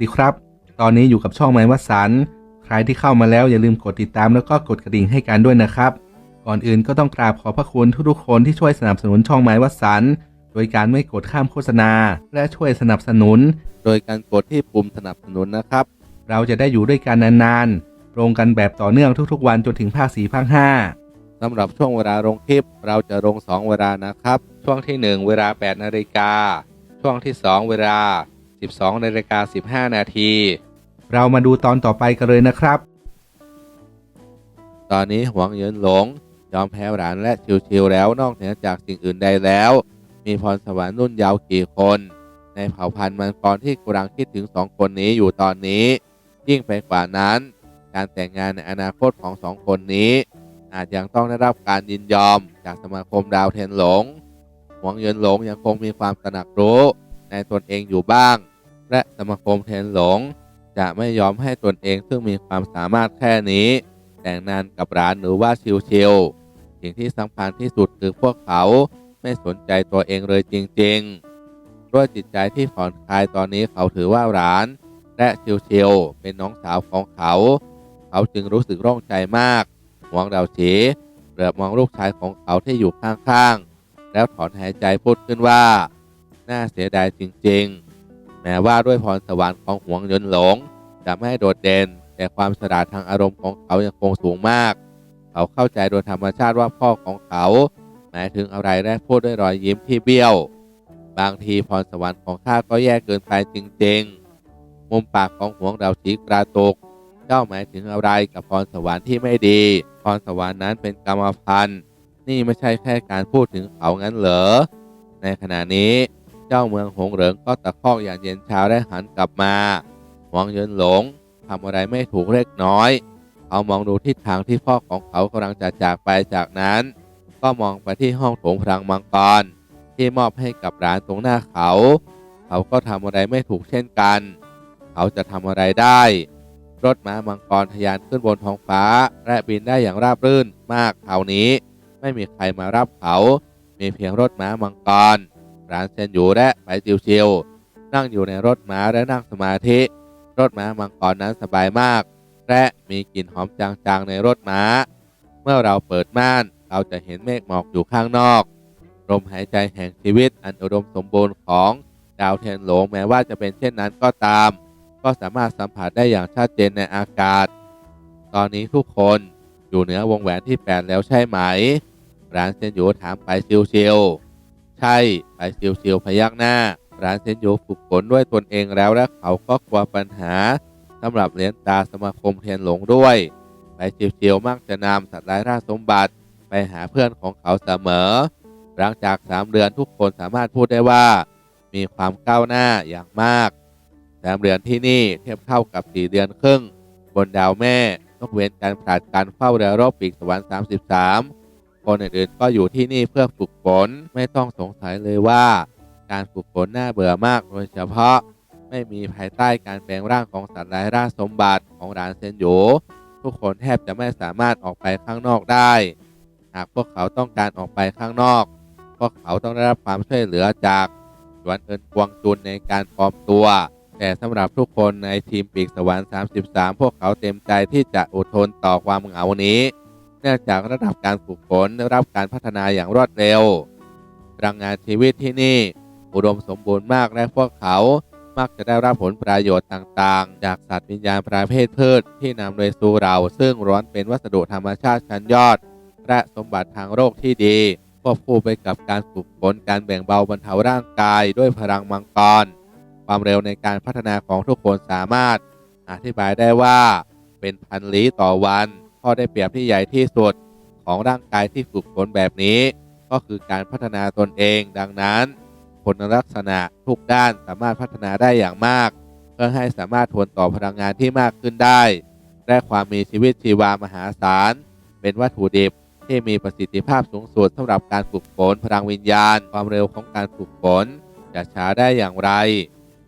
ดีครับ ตอนนี้อยู่กับช่องไม้วัดสัน ใครที่เข้ามาแล้วอย่าลืมกดติดตามแล้วก็กดกระดิ่งให้กันด้วยนะครับ ก่อนอื่นก็ต้องกราบขอพระคุณทุกๆคนที่ช่วยสนับสนุนช่องไม้วัดสัน โดยการไม่กดข้ามโฆษณา และช่วยสนับสนุน โดยการกดที่ปุ่มสนับสนุนนะครับ เราจะได้อยู่ด้วยกันนานๆ ลงกันแบบต่อเนื่องทุกๆ วันจนถึงภาคสี่ภาคห้าสำหรับช่วงเวลาลงคลิปเราจะลง 2 เวลานะครับ ช่วงที่ 1 เวลา 8 นาฬิกา ช่วงที่ 2 เวลา 12นาฬิกา15 นาที เรามาดูตอนต่อไปกันเลยนะครับ ตอนนี้หวงเหยินหลง ยอมแพ้หลานและชิวๆแล้วนอกเหนือจากสิ่งอื่นใดแล้ว มีพรสวรรค์รุ่นยาวกี่คน ในเผ่าพันธุ์มังกรที่กำลังคิดถึงสองคนนี้อยู่ตอนนี้ ยิ่งไปกว่านั้น การแต่งงานในอนาคตของสองคนนี้ อาจยังต้องได้รับการยินยอมจากสมาคมดาวเทียนหลงหวงเหยินหลงยังคงมีความตระหนักรู้ในตนเองอยู่บ้าง และสมาคมเทียนหลง จะไม่ยอมให้ตนเองซึ่งมีความสามารถแค่นี้ แต่งงานกับร้านหรือว่าชิวๆสิ่งที่สำคัญที่สุดคือพวกเขาไม่สนใจตัวเองเลยจริงๆ ด้วยจิตใจที่ผ่อนคลายตอนนี้เขาถือว่าร้าน และชิวๆเป็นน้องสาวของเขา เขาจึงรู้สึกร่องใจมากหวงดาวฉีเหลือบมองลูกชายของเขาที่อยู่ข้างๆ แล้วถอนหายใจพูดขึ้นว่า น่าเสียดายจริงๆ แม้ว่าด้วยพรสวรรค์ของหวงยนหลงจะไม่โดดเด่น แต่ความฉลาดทางอารมณ์ของเขายังคงสูงมาก เขาเข้าใจโดยธรรมชาติว่าพ่อของเขาหมายถึงอะไรและพูดด้วยรอยยิ้มที่เบี้ยว บางทีพรสวรรค์ของข้าก็แย่เกินไปจริงๆ มุมปากของหวงดาวฉีกระตุกเจ้าหมายถึงอะไรกับพรสวรรค์ที่ไม่ดี พรสวรรค์นั้นเป็นกรรมพันธุ์ นี่ไม่ใช่แค่การพูดถึงเขางั้นเหรอ ในขณะนี้ เจ้าเมืองหงเหริงก็ตะคอกอย่างเย็นชาได้หันกลับมาหวังเยินหลงทำอะไรไม่ถูกเล็กน้อย เขามองดูทิศทางที่พ่อของเขากำลังจะจากไปจากนั้น ก็มองไปที่ห้องโถงพลังมังกร ที่มอบให้กับร้านตรงหน้าเขา เขาก็ทำอะไรไม่ถูกเช่นกัน เขาจะทำอะไรได้ รถม้ามังกรทะยานขึ้นบนท้องฟ้า และบินได้อย่างราบรื่นมากคราวนี้ ไม่มีใครมารับเขา มีเพียงรถม้ามังกร ร้านเซนอยู่และไปจิวๆนั่งอยู่ในรถม้าและนั่งสมาธิ รถม้ามังกรนั้นสบายมาก และมีกลิ่นหอมจางๆในรถม้า เมื่อเราเปิดม่านเราจะเห็นเมฆหมอกอยู่ข้างนอกลมหายใจแห่งชีวิตอันอุดมสมบูรณ์ของดาวเทียนหลงแม้ว่าจะเป็นเช่นนั้นก็ตาม ก็สามารถสัมผัสได้อย่างชัดเจนในอากาศ ตอนนี้ทุกคนอยู่เหนือวงแหวนที่8แล้วใช่ไหมร้านเซนยูถามไปชิวๆ ใช่ไปชิวๆพยักหน้า ร้านเซนโยฝึกฝนด้วยตนเองแล้วและเขาก็กลัวปัญหาสำหรับเหรียญตาสมาคมเทียนหลงด้วยไปชิวๆมักจะนำสัตว์ร้ายราชสมบัติไปหาเพื่อนของเขาเสมอ หลังจากสามเดือนทุกคนสามารถพูดได้ว่า มีความก้าวหน้าอย่างมากสามเดือนที่นี่เทียบเท่ากับสี่เดือนครึ่ง บนดาวแม่ยกเว้นการผลัดการเฝ้าเรือรบปีกสวรรค์33 คนอื่นๆก็อยู่ที่นี่เพื่อฝึกฝนไม่ต้องสงสัยเลยว่า การฝึกฝนน่าเบื่อมากโดยเฉพาะ ไม่มีภายใต้การแปลงร่างของสัตว์ร้ายราชสมบัติของร้านเซนโยทุกคนแทบจะไม่สามารถออกไปข้างนอกได้ หากพวกเขาต้องการออกไปข้างนอก พวกเขาต้องได้รับความช่วยเหลือจากหยวนเอินกวงจุนในการปลอมตัว แต่สำหรับทุกคนในทีมปีกสวรรค์ 33 พวกเขาเต็มใจที่จะอดทนต่อความเหงานี้ เนื่องจากระดับการฝึกฝนได้รับการพัฒนาอย่างรวดเร็วพลังงานชีวิตที่นี่ อุดมสมบูรณ์มากและพวกเขามักจะได้รับผลประโยชน์ต่างๆ จากสัตว์วิญญาณประเภทพืชที่นำโดยสูเราซึ่งร้อนเป็นวัสดุธรรมชาติชั้นยอด และสมบัติทางโลกที่ดีควบคู่ไปกับการฝึกฝนการแบ่งเบาบรรเทาร่างกายด้วยพลังมังกร ความเร็วในการพัฒนาของทุกคนสามารถ อธิบายได้ว่าเป็นพันลี้ต่อวัน ข้อได้เปรียบที่ใหญ่ที่สุดของร่างกายที่ฝึกฝนแบบนี้ ก็คือการพัฒนาตนเอง ดังนั้นคุณลักษณะทุกด้านสามารถพัฒนาได้อย่างมาก เพื่อให้สามารถทนต่อพลังงานที่มากขึ้นได้และความมีชีวิตชีวามหาศาล เป็นวัตถุดิบที่มีประสิทธิภาพสูงสุดสำหรับการฝึกฝนพลังวิญญาณ ความเร็วของการฝึกฝนจะช้าได้อย่างไร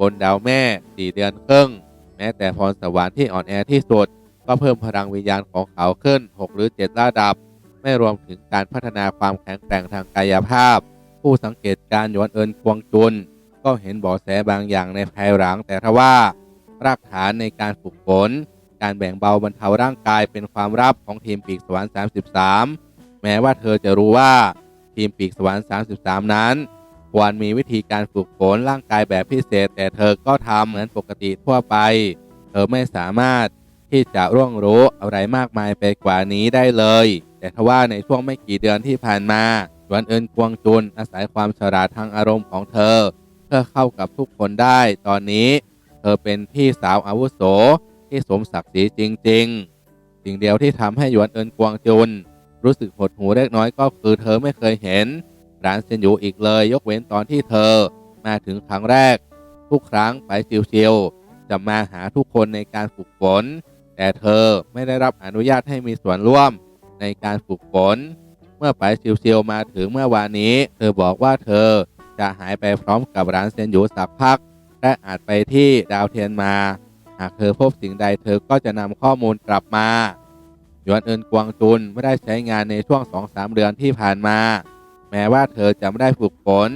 บนดาวแม่4เดือนครึ่ง แม้แต่พรสวรรค์ที่อ่อนแอที่สุด ก็เพิ่มพลังวิญญาณของเขาขึ้น 6 หรือ 7 ระดับ ไม่รวมถึงการพัฒนาความแข็งแกร่งทางกายภาพ ผู้สังเกตการณ์หยวนเอินควงจุน ก็เห็นเบาะแสบางอย่างในภายหลัง แต่ทว่ารากฐานในการฝึกฝนการแบ่งเบาบรรเทาร่างกายเป็นความลับของทีมปีกสวรรค์ 33 แม้ว่าเธอจะรู้ว่าทีมปีกสวรรค์ 33 นั้น ควรมีวิธีการฝึกฝนร่างกายแบบพิเศษ แต่เธอก็ทำเหมือนปกติทั่วไป เธอไม่สามารถ ที่จะร่วงรู้อะไรมากมายไปกว่านี้ได้เลย แต่ทว่าในช่วงไม่กี่เดือนที่ผ่านมาหยวนเอินกวงจุนอาศัยความฉลาดทางอารมณ์ของเธอ เพื่อเข้ากับทุกคนได้ ตอนนี้ เธอเป็นพี่สาวอาวุโสที่สมศักดิ์ศรีจริง ๆ สิ่งเดียวที่ทำให้หยวนเอินกวงจุน รู้สึกหดหูเล็กน้อยก็คือเธอไม่เคยเห็นร้านเซนยูอีกเลย ยกเว้นตอนที่เธอมาถึงครั้งแรก ทุกครั้งไปชิวๆจะมาหาทุกคนในการฝึกฝน แต่เธอไม่ได้รับอนุญาตให้มีส่วนร่วมในการฝึกฝน เมื่อไปชิวๆมาถึงเมื่อวานนี้ เธอบอกว่าเธอจะหายไปพร้อมกับร้านเซนยูสักพัก และอาจไปที่ดาวเทียนมา หากเธอพบสิ่งใดเธอก็จะนำข้อมูลกลับมาหยวนเอินกวางจุนไม่ได้ใช้งานในช่วง2-3เดือนที่ผ่านมา แม้ว่าเธอจะไม่ได้ฝึกฝน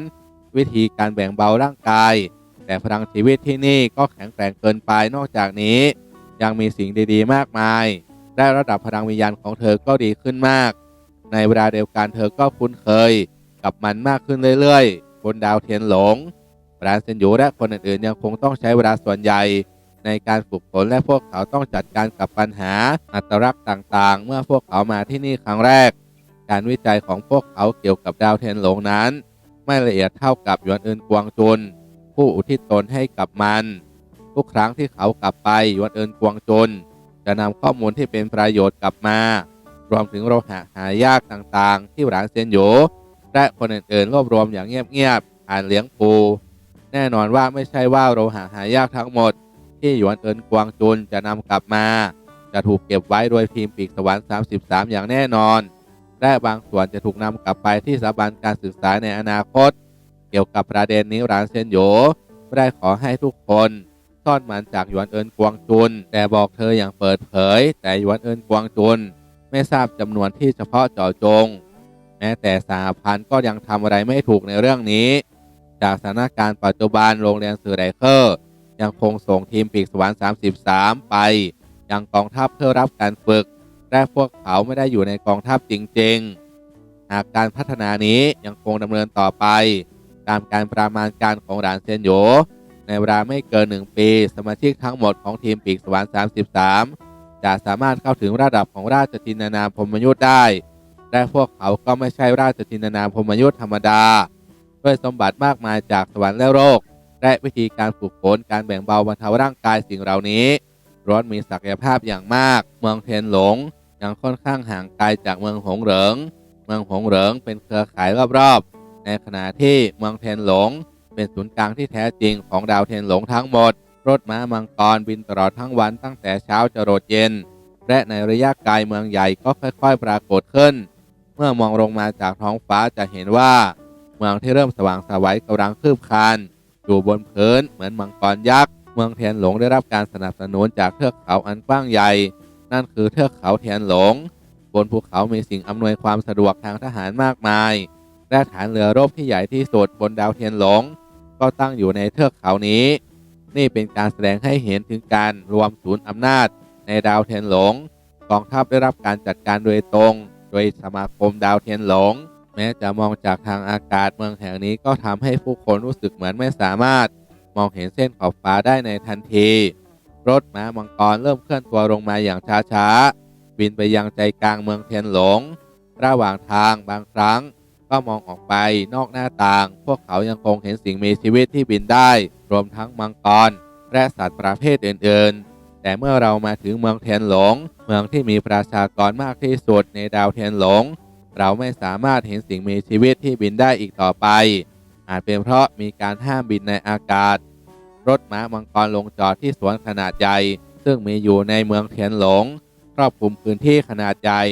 วิธีการแบ่งเบาร่างกาย แต่พลังชีวิตที่นี่ก็แข็งแกร่งเกินไปนอกจากนี้ ยังมีสิ่งดีๆ มากมาย ได้ระดับพลังวิญญาณของเธอก็ดีขึ้นมาก ในเวลาเดียวกันเธอก็คุ้นเคย กับมันมากขึ้นเรื่อยๆ บนดาวเทียนหลงร้านเซนยูและคนอื่นๆยังคงต้องใช้เวลาส่วนใหญ่ ในการฝึกฝนและพวกเขาต้องจัดการกับปัญหาอัตลักษณ์ต่างๆ เมื่อพวกเขามาที่นี่ครั้งแรก การวิจัยของพวกเขาเกี่ยวกับดาวเทียนหลงนั้น ไม่ละเอียดเท่ากับหยวนเอินกวางจุนผู้อุทิศตนให้กับมัน ทุกครั้งที่เขากลับไปยวนเอินกวางจุนจะนำข้อมูลที่เป็นประโยชน์กลับมา รวมถึงโลหะหายากต่างๆ ที่หลานเซียนโยและคนอื่นๆรวบรวมอย่างเงียบๆผ่านเลี้ยงปู แน่นอนว่าไม่ใช่ว่าโลหะหายากทั้งหมด ที่หยวนเอินกวางจุนจะนำกลับมา จะถูกเก็บไว้โดยทีมปีกสวรรค์33 อย่างแน่นอนและบางส่วนจะถูกนำกลับไปที่สถาบันการศึกษาในอนาคต เกี่ยวกับประเด็นนี้ร้านเซนโยได้ขอให้ทุกคน ซ่อนมันจากหยวนเอินกวางจุน แต่บอกเธออย่างเปิดเผย แต่หยวนเอินกวางจุน ไม่ทราบจำนวนที่เฉพาะเจาะจง แม้แต่สหพันธ์ก็ยังทำอะไรไม่ถูกในเรื่องนี้ จากสถานการณ์ปัจจุบันโรงเรียนสื่อไรเคอร์ ยังคงส่งทีมปีกสวรรค์33 ไปยังกองทัพเพื่อรับการฝึกและพวกเขาไม่ได้อยู่ในกองทัพจริงๆ หากการพัฒนานี้ยังคงดำเนินต่อไป ตามการประมาณการของหลานเซียนโย ในเวลาไม่เกิน 1 ปี สมาชิกทั้งหมดของทีมปีกสวรรค์ 33 จะสามารถเข้าถึงระดับของราชจินนานาพรมยุทธ์ได้ และพวกเขาก็ไม่ใช่ราชจินนานาพรมยุทธ์ธรรมดา ด้วยสมบัติมากมายจากสวรรค์และโลกและวิธีการฝึกฝนการแบ่งเบาบรรเทาร่างกายสิ่งเหล่านี้ร้อนมีศักยภาพอย่างมาก เมืองเทนหลงยังค่อนข้างห่างไกลจากเมืองหงเหริง เมืองหงเหริงเป็นเครือข่ายรอบๆ ในขณะที่เมืองเทนหลง เป็นศูนย์กลางที่แท้จริงของดาวเทียนหลงทั้งหมด รถม้ามังกรบินตลอดทั้งวันตั้งแต่เช้าจรดเย็น และในระยะไกลเมืองใหญ่ก็ค่อยๆ ปรากฏขึ้น เมื่อมองลงมาจากท้องฟ้าจะเห็นว่า เมืองที่เริ่มสว่างสวัยกำลังคืบคลานอยู่บนพื้นเหมือนมังกรยักษ์เมืองเทียนหลงได้รับการสนับสนุนจากเทือกเขาอันกว้างใหญ่ นั่นคือเทือกเขาเทียนหลง บนภูเขามีสิ่งอำนวยความสะดวกทางทหารมากมาย และฐานเรือรบที่ใหญ่ที่สุดบนดาวเทียนหลง ก็ตั้งอยู่ในเทือกเขานี้ นี่เป็นการแสดงให้เห็นถึงการรวมศูนย์อำนาจ ในดาวเทียนหลงกองทัพได้รับการจัดการโดยตรง โดยสมาคมดาวเทียนหลง แม้จะมองจากทางอากาศเมืองแห่งนี้ก็ทำให้ผู้คนรู้สึกเหมือนไม่สามารถ มองเห็นเส้นขอบฟ้าได้ในทันที รถม้ามังกรเริ่มเคลื่อนตัวลงมาอย่างช้าๆบินไปยังใจกลางเมืองเทียนหลง ระหว่างทางบางครั้ง ก็มองออกไปนอกหน้าต่าง พวกเขายังคงเห็นสิ่งมีชีวิตที่บินได้ รวมทั้งมังกร และสัตว์ประเภทอื่นๆ แต่เมื่อเรามาถึงเมืองเทียนหลง เมืองที่มีประชากรมากที่สุดในดาวเทียนหลง เราไม่สามารถเห็นสิ่งมีชีวิตที่บินได้อีกต่อไป อาจเป็นเพราะมีการห้ามบินในอากาศ รถม้ามังกรลงจอดที่สวนขนาดใหญ่ ซึ่งมีอยู่ในเมืองเทียนหลง ครอบคลุมพื้นที่ขนาดใหญ่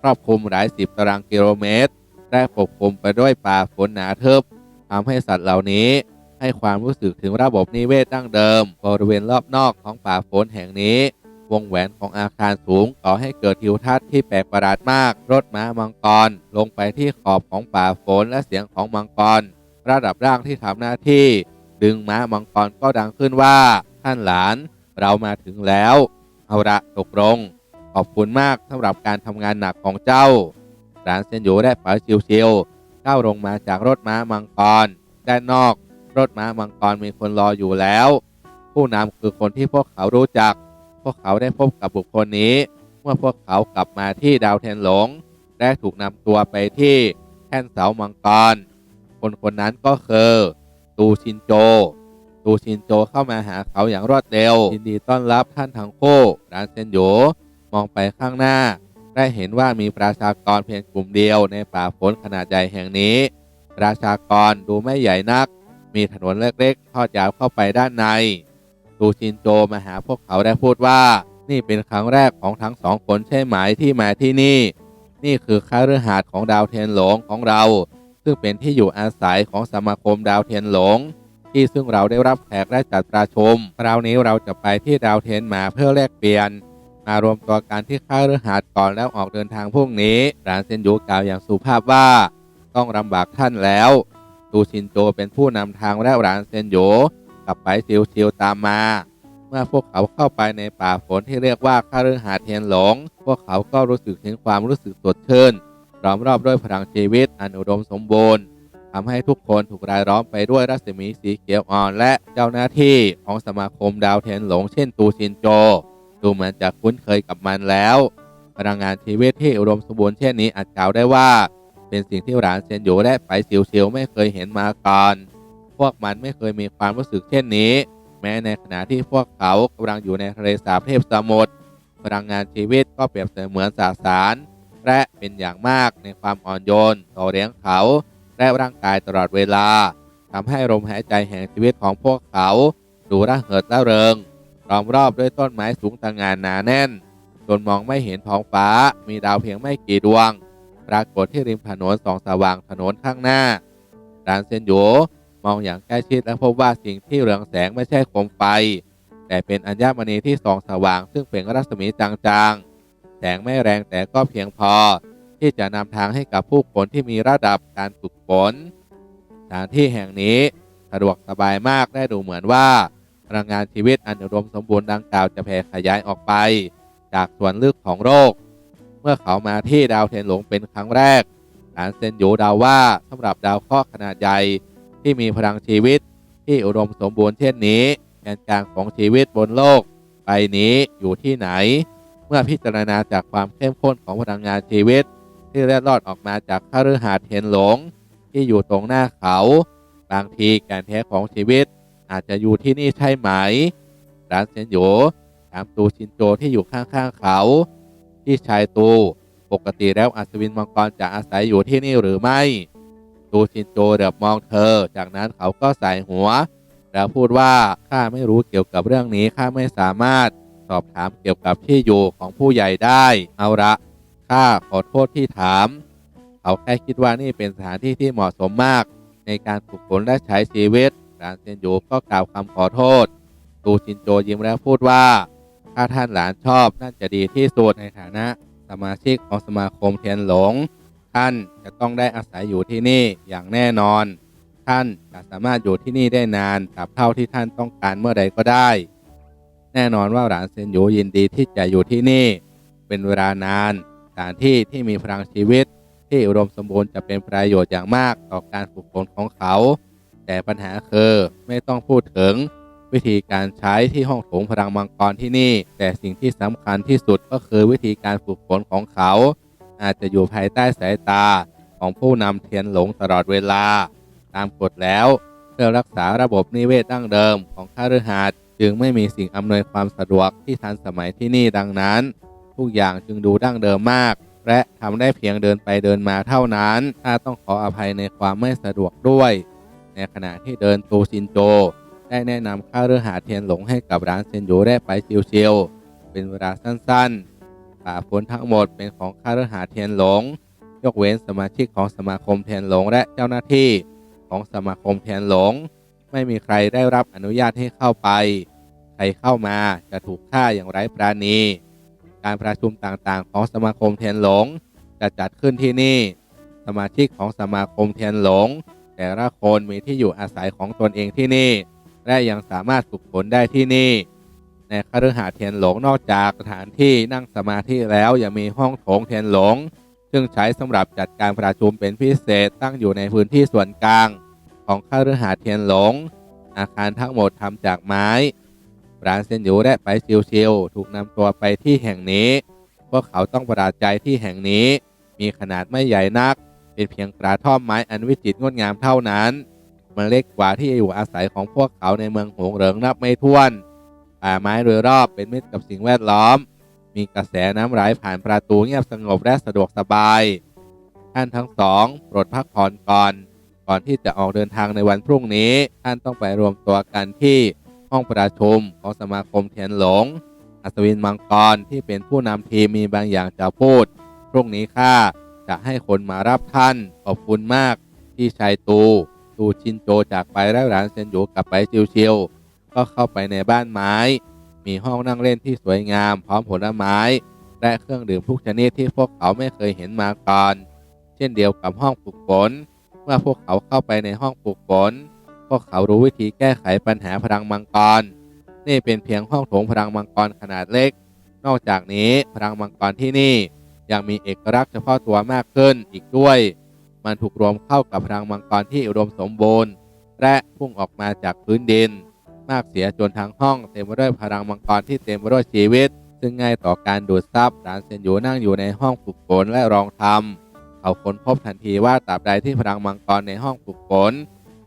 ครอบคลุมหลายสิบตารางกิโลเมตร และปกคลุมไปด้วยป่าฝนหนาทึบทำให้สัตว์เหล่านี้ ให้ความรู้สึกถึงระบบนิเวศดั้งเดิม บริเวณรอบนอกของป่าฝนแห่งนี้ วงแหวนของอาคารสูงก่อให้เกิดทิวทัศน์ที่แปลกประหลาดมาก รถม้ามังกร ลงไปที่ขอบของป่าฝนและเสียงของมังกร ระดับร่างที่ทำหน้าที่ ดึงม้ามังกรก็ดังขึ้นว่า ท่านหลาน เรามาถึงแล้ว เอาละตกลง ขอบคุณมากสำหรับการทำงานหนักของเจ้า ร้านเซนโยได้ป๋าชิวๆก้าวลงมาจากรถม้ามังกร ด้านนอก รถม้ามังกรมีคนรออยู่แล้ว ผู้นำคือคนที่พวกเขารู้จัก พวกเขาได้พบกับบุคคลนี้ เมื่อพวกเขากลับมาที่ดาวเทนหลงและถูกนำตัวไปที่แท่นเสามังกร คนคนนั้นก็คือตูชินโจ ตูชินโจเข้ามาหาเขาอย่างรวดเร็วยินดีต้อนรับท่านทั้งคู่ร้านเซนโยมองไปข้างหน้า ได้เห็นว่ามีประชากรเพียงกลุ่มเดียวในป่าฝนขนาดใหญ่แห่งนี้ ประชากรดูไม่ใหญ่นัก มีถนนเล็กๆ ทอดยาวเข้าไปด้านในตูชินโจมาหาพวกเขาได้พูดว่า นี่เป็นครั้งแรกของทั้งสองคนใช่ไหมที่มาที่นี่ นี่คือค่าฤหาสน์ของดาวเทียนหลงของเรา ซึ่งเป็นที่อยู่อาศัยของสมาคมดาวเทียนหลง ที่ซึ่งเราได้รับแขกและจัดประชุมคราวนี้เราจะไปที่ดาวเทียนหมาเพื่อแลกเปลี่ยน มารวมตัวกันที่ค่ายฤหาสก่อนแล้วออกเดินทางพรุ่งนี้รานเซนยูกล่าวอย่างสุภาพว่า ต้องลำบากท่านแล้วตูชินโจเป็นผู้นำทางและรานเซนโยกลับไปชิวๆตามมา เมื่อพวกเขาเข้าไปในป่าฝนที่เรียกว่าค่าฤหาสน์เทียนหลง พวกเขาก็รู้สึกถึงความรู้สึกสดชื่นล้อมรอบด้วยพลังชีวิตอนุดมสมบูรณ์ทำให้ทุกคนถูกรายล้อมไปด้วยรัศมีสีเขียวอ่อน และเจ้าหน้าที่ของสมาคมดาวเทียนหลงเช่นตูชินโจ ดูเหมือนจะคุ้นเคยกับมันแล้ว พลังงานชีวิตที่อุดมสมบูรณ์เช่นนี้อาจกล่าวได้ว่า เป็นสิ่งที่หลานเซนโยและไปเซียวๆไม่เคยเห็นมาก่อนพวกมันไม่เคยมีความรู้สึกเช่นนี้ แม้ในขณะที่พวกเขากำลังอยู่ในทะเลสาบเทพสมุทรพลังงานชีวิตก็เปรียบเสมือนสสาร และเป็นอย่างมากในความอ่อนโยนต่อเลี้ยงเขา และร่างกายตลอดเวลาทำให้ลมหายใจแห่งชีวิตของพวกเขา ดูระเหิดระเริง ล้อมรอบด้วยต้นไม้สูงตะงานหนาแน่นจนมองไม่เห็นท้องฟ้า มีดาวเพียงไม่กี่ดวง ปรากฏที่ริมถนนสองสว่างถนนข้างหน้าร้านเซนโยมองอย่างใกล้ชิดและพบว่าสิ่งที่เรืองแสงไม่ใช่โคมไฟ แต่เป็นอัญมณีที่ส่องสว่าง ซึ่งเป็นรัศมีจางๆ แสงไม่แรงแต่ก็เพียงพอ ที่จะนำทางให้กับผู้คนที่มีระดับการฝึกฝนสถานที่แห่งนี้สะดวกสบายมากและดูเหมือนว่า พลังงานชีวิตอันอุดมสมบูรณ์ดังกล่าวจะแผ่ขยายออกไป จากส่วนลึกของโลกเมื่อเขามาที่ดาวเทียนหลงเป็นครั้งแรกฐานเซนโยเดาวว่าสำหรับดาวเคราะห์ขนาดใหญ่ที่มีพลังชีวิตที่อุดมสมบูรณ์เช่นนี้แกนกลางของชีวิตบนโลกใบนี้อยู่ที่ไหน เมื่อพิจารณาจากความเข้มข้นของพลังงานชีวิต ที่เล็ดลอดออกมาจากคฤหาสน์เทียนหลง ที่อยู่ตรงหน้าเขา บางทีแกนแท้ของชีวิต อาจจะอยู่ที่นี่ใช่ไหม ร้านเซนโยถามตูชินโจที่อยู่ข้างๆเขา ที่ชายตูปกติแล้วอัศวินมังกรจะอาศัยอยู่ที่นี่หรือไม่ ตูชินโจเดือบมองเธอ จากนั้นเขาก็ใส่หัว แล้วพูดว่าข้าไม่รู้เกี่ยวกับเรื่องนี้ข้าไม่สามารถสอบถามเกี่ยวกับที่อยู่ของผู้ใหญ่ได้ เอาละข้าขอโทษที่ถาม เขาแค่คิดว่านี่เป็นสถานที่ที่เหมาะสมมาก ในการฝึกฝนและใช้ชีวิต รานเซนโยก็กล่าวคำขอโทษ ตูชินโจยิ้มแล้วพูดว่า ถ้าท่านหลานชอบนั่นจะดีที่สุดในฐานะสมาชิกของสมาคมเทียนหลง ท่านจะต้องได้อาศัยอยู่ที่นี่อย่างแน่นอน ท่านจะสามารถอยู่ที่นี่ได้นานตราบเท่าที่ท่านต้องการเมื่อใดก็ได้ แน่นอนว่าหลานเซนโยยินดีที่จะอยู่ที่นี่ เป็นเวลานานสถานที่ที่มีพลังชีวิตที่อุดมสมบูรณ์จะเป็นประโยชน์อย่างมากต่อการฝึกฝนของเขา แต่ปัญหาคือไม่ต้องพูดถึงวิธีการใช้ที่ห้องโถงพลังมังกรที่นี่ แต่สิ่งที่สำคัญที่สุดก็คือวิธีการฝึกฝนของเขา อาจจะอยู่ภายใต้สายตาของผู้นำเทียนหลงตลอดเวลา ตามกฎแล้วเพื่อรักษาระบบนิเวศดั้งเดิมของข้าฤหาสน์จึงไม่มีสิ่งอำนวยความสะดวกที่ทันสมัยที่นี่ดังนั้น ทุกอย่างจึงดูดั้งเดิมมาก และทำได้เพียงเดินไปเดินมาเท่านั้น ถ้าต้องขออภัยในความไม่สะดวกด้วย ในขณะที่เดินตูซินโจ ได้แนะนำค่าเรือหาเทียนหลงให้กับร้านเซนโยได้ไปชิวๆเป็นเวลาสั้นๆป่าฝนทั้งหมดเป็นของค่าเรือหาเทียนหลง ยกเว้นสมาชิกของสมาคมเทียนหลงและเจ้าหน้าที่ของสมาคมเทียนหลง ไม่มีใครได้รับอนุญาตให้เข้าไป ใครเข้ามาจะถูกฆ่าอย่างไร้ปราณี การประชุมต่างๆ ของสมาคมเทียนหลง จะจัดขึ้นที่นี่ สมาชิกของสมาคมเทียนหลง แต่ละคนมีที่อยู่อาศัยของตนเองที่นี่ และยังสามารถฝึกฝนได้ที่นี่ ในคฤหาสน์เทียนหลงนอกจากสถานที่นั่งสมาธิแล้วยังมีห้องโถงเทียนหลง ซึ่งใช้สำหรับจัดการประชุมเป็นพิเศษตั้งอยู่ในพื้นที่ส่วนกลาง ของคฤหาสน์เทียนหลง อาคารทั้งหมดทำจากไม้ร้านเซนยูและไปชิวๆถูกนำตัวไปที่แห่งนี้ พวกเขาต้องประหลาดใจที่แห่งนี้ มีขนาดไม่ใหญ่นัก เป็นเพียงกระท่อมไม้อันวิจิตรงดงามเท่านั้น มันเล็กกว่าที่อยู่อาศัยของพวกเขาในเมืองหงเหริงนับไม่ถ้วนป่าไม้โดยรอบเป็นมิตรกับสิ่งแวดล้อม มีกระแสน้ำไหลผ่านประตูเงียบสงบและสะดวกสบาย ท่านทั้งสองโปรดพักผ่อนก่อนก่อนที่จะออกเดินทางในวันพรุ่งนี้ ท่านต้องไปรวมตัวกันที่ห้องประชุมของสมาคมเทียนหลง อัศวินมังกรที่เป็นผู้นำทีมมีบางอย่างจะพูด พรุ่งนี้ข้า จะให้คนมารับท่าน ขอบคุณมากที่ชายตูตูชินโจจากไปแล้วหลานเซนอยู่กลับไปเชิวๆก็เข้าไปในบ้านไม้ มีห้องนั่งเล่นที่สวยงาม พร้อมผลไม้ และเครื่องดื่มทุกชนิดที่พวกเขาไม่เคยเห็นมาก่อน เช่นเดียวกับห้องฝึกฝนเมื่อพวกเขาเข้าไปในห้องฝึกฝนพวกเขารู้วิธีแก้ไขปัญหาพลังมังกร นี่เป็นเพียงห้องโถงพลังมังกรขนาดเล็ก นอกจากนี้พลังมังกรที่นี่ ยังมีเอกลักษณ์เฉพาะตัวมากขึ้นอีกด้วย มันถูกรวมเข้ากับพลังมังกรที่อุดมสมบูรณ์ และพุ่งออกมาจากพื้นดิน มากเสียจนทั้งห้องเต็มไปด้วยพลังมังกรที่เต็มไปด้วยชีวิต ซึ่งง่ายต่อการดูดซับหลานเซนยูนั่งอยู่ในห้องฝึกฝนและรองทำเขาค้นพบทันทีว่าตราบใดที่พลังมังกรในห้องฝึกฝน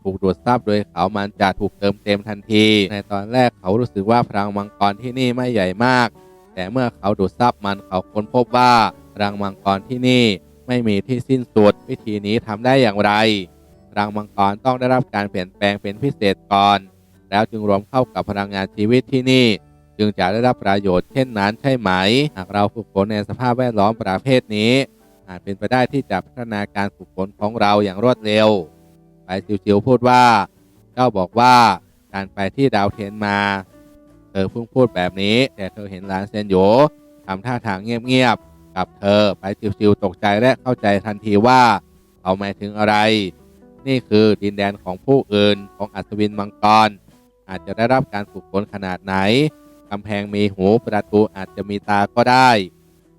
ถูกดูดซับโดยเขามันจะถูกเติมเต็มทันที ในตอนแรกเขารู้สึกว่าพลังมังกรที่นี่ไม่ใหญ่มาก แต่เมื่อเขาดูดซับมันเขาค้นพบว่า พลังมังกรที่นี่ไม่มีที่สิ้นสุดวิธีนี้ทำได้อย่างไรพลังมังกรต้องได้รับการเปลี่ยนแปลงเป็นพิเศษก่อน แล้วจึงรวมเข้ากับพลังงานชีวิตที่นี่ จึงจะได้รับประโยชน์เช่นนั้นใช่ไหม หากเราฝึกฝนในสภาพแวดล้อมประเภทนี้ อาจเป็นไปได้ที่จะพัฒนาการฝึกฝนของเราอย่างรวดเร็ว ไปจิวๆพูดว่าเจ้าบอกว่าการไปที่ดาวเทียนมาเธอเพิ่งพูดแบบนี้ แต่เธอเห็นหลานเซนโยทำท่าทางเงียบๆ กับเธอ ไปจิวๆตกใจและเข้าใจทันทีว่าเขาหมายถึงอะไร นี่คือดินแดนของผู้อื่นของอัศวินมังกร อาจจะได้รับการฝึกฝนขนาดไหนกำแพงมีหูประตูอาจจะมีตาก็ได้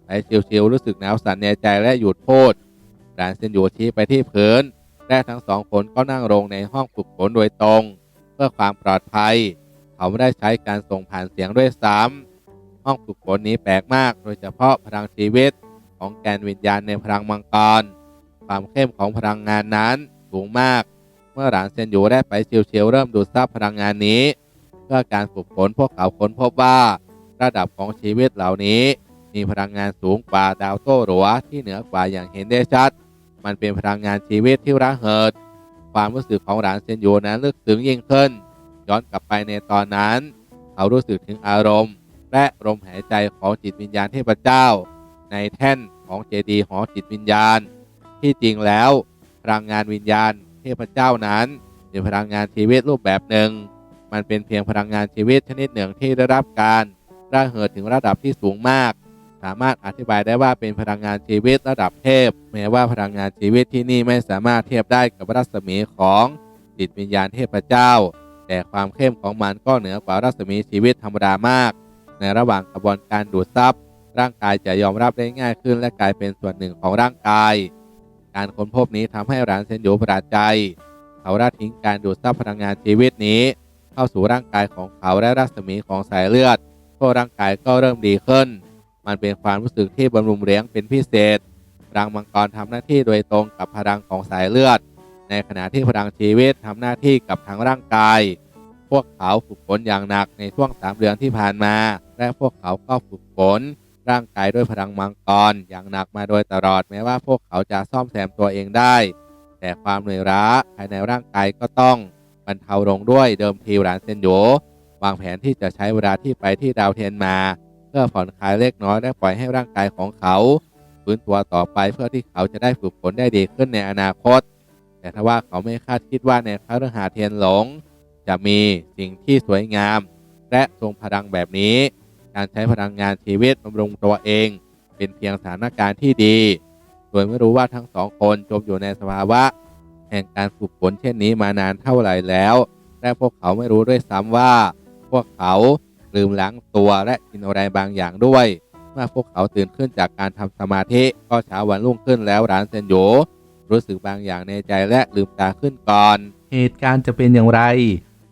ไปชิวๆรู้สึกหนาวสั่นในใจและหยุดพูดหลานเซนโยชี้ไปที่พื้นและทั้งสองคนก็นั่งลงในห้องฝึกฝนโดยตรง เพื่อความปลอดภัย เขาไม่ได้ใช้การส่งผ่านเสียงด้วยซ้ำ ห้องฝึกฝนนี้แปลกมาก โดยเฉพาะพลังชีวิตของแกนวิญญาณในพลังมังกร ความเข้มของพลังงานนั้นสูงมาก เมื่อหลานเซนยูได้ไปเชียวๆเริ่มดูดซับพลังงานนี้ เพื่อการฝึกฝนพวกเขาค้นพบว่า ระดับของชีวิตเหล่านี้ มีพลังงานสูงกว่าดาวโต้หรัวที่เหนือกว่าอย่างเห็นได้ชัด มันเป็นพลังงานชีวิตที่ระเหิด ความรู้สึกของหลานเซนยูนั้นลึกซึ้งยิ่งขึ้น ย้อนกลับไปในตอนนั้น เขารู้สึกถึงอารมณ์ และลมหายใจของจิตวิญญาณเทพเจ้า ในแท่นของเจดีย์หอจิตวิญญาณ ที่จริงแล้วพลังงานวิญญาณเทพเจ้านั้นเป็นพลังงานชีวิตรูปแบบหนึ่ง มันเป็นเพียงพลังงานชีวิตชนิดหนึ่งที่ได้รับการระเหิดถึงระดับที่สูงมาก สามารถอธิบายได้ว่าเป็นพลังงานชีวิตระดับเทพ แม้ว่าพลังงานชีวิตที่นี่ไม่สามารถเทียบได้กับรัศมีของจิตวิญญาณเทพเจ้า แต่ความเข้มของมันก็เหนือกว่ารัศมีชีวิตธรรมดามาก ในระหว่างกระบวนการดูดซับร่างกายจะยอมรับได้ง่ายขึ้น และกลายเป็นส่วนหนึ่งของร่างกาย การค้นพบนี้ทำให้ร้านเซนโยประหลาดใจ เขาละทิ้งการดูดซับพลังงานชีวิตนี้ เข้าสู่ร่างกายของเขาและรัศมีของสายเลือดทั่วร่างกายก็เริ่มดีขึ้น มันเป็นความรู้สึกที่บำรุงเลี้ยงเป็นพิเศษพลังมังกรทำหน้าที่โดยตรงกับพลังของสายเลือด ในขณะที่พลังชีวิตทำหน้าที่กับทั้งร่างกาย พวกเขาฝึกฝนอย่างหนักในช่วงสามเดือนที่ผ่านมา และพวกเขาก็ฝึกฝนร่างกายด้วยพลังมังกรอย่างหนักมาโดยตลอดแม้ว่าพวกเขาจะซ่อมแซมตัวเองได้ แต่ความเหนื่อยล้าภายในร่างกายก็ต้องบรรเทาลงด้วยเดิมทีหลานเซนโยวางแผนที่จะใช้เวลาที่ไปที่ดาวเทียนมา เพื่อผ่อนคลายเล็กน้อยและปล่อยให้ร่างกายของเขาฟื้นตัวต่อไปเพื่อที่เขาจะได้ฝึกฝนได้ดีขึ้นในอนาคต แต่ถ้าว่าเขาไม่คาดคิดว่าในคฤหาเทียนหลง จะมีสิ่งที่สวยงาม และทรงพลังแบบนี้ การใช้พลังงานชีวิตบำรุงตัวเอง เป็นเพียงสถานการณ์ที่ดี โดยไม่รู้ว่าทั้งสองคนจมอยู่ในสภาวะ แห่งการฝึกฝนเช่นนี้มานานเท่าไหร่แล้ว และพวกเขาไม่รู้ด้วยซ้ำว่า พวกเขาลืมล้างตัวและกินอะไรบางอย่างด้วย เมื่อพวกเขาตื่นขึ้นจากการทำสมาธิก็เช้าวันรุ่งขึ้นแล้วร้านเซนโยรู้สึกบางอย่างในใจและลืมตาขึ้นก่อน เหตุการณ์จะเป็นอย่างไร